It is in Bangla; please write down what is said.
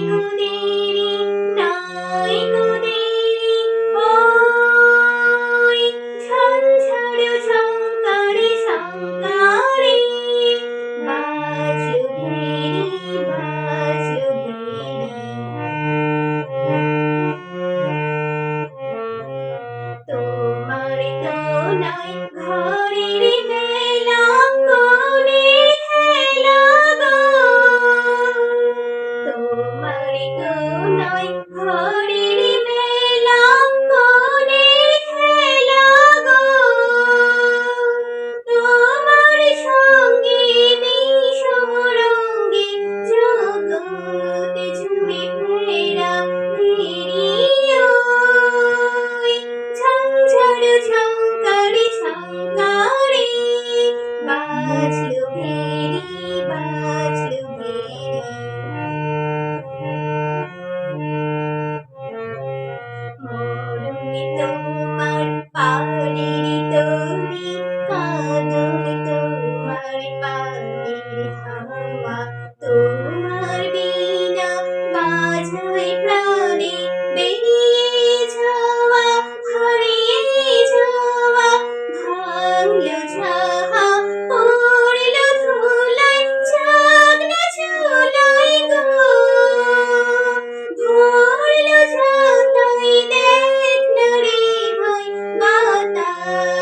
গো বাজায় প্রাণে বেরিয়ে যাওয়া, হারিয়ে যাওয়া ভাঙলো ঝাহা পড়ল ধুলায় চাকনা চুলাই গো। ভরলো ছাতায় দেখ না রে ভাই, বাতাসে।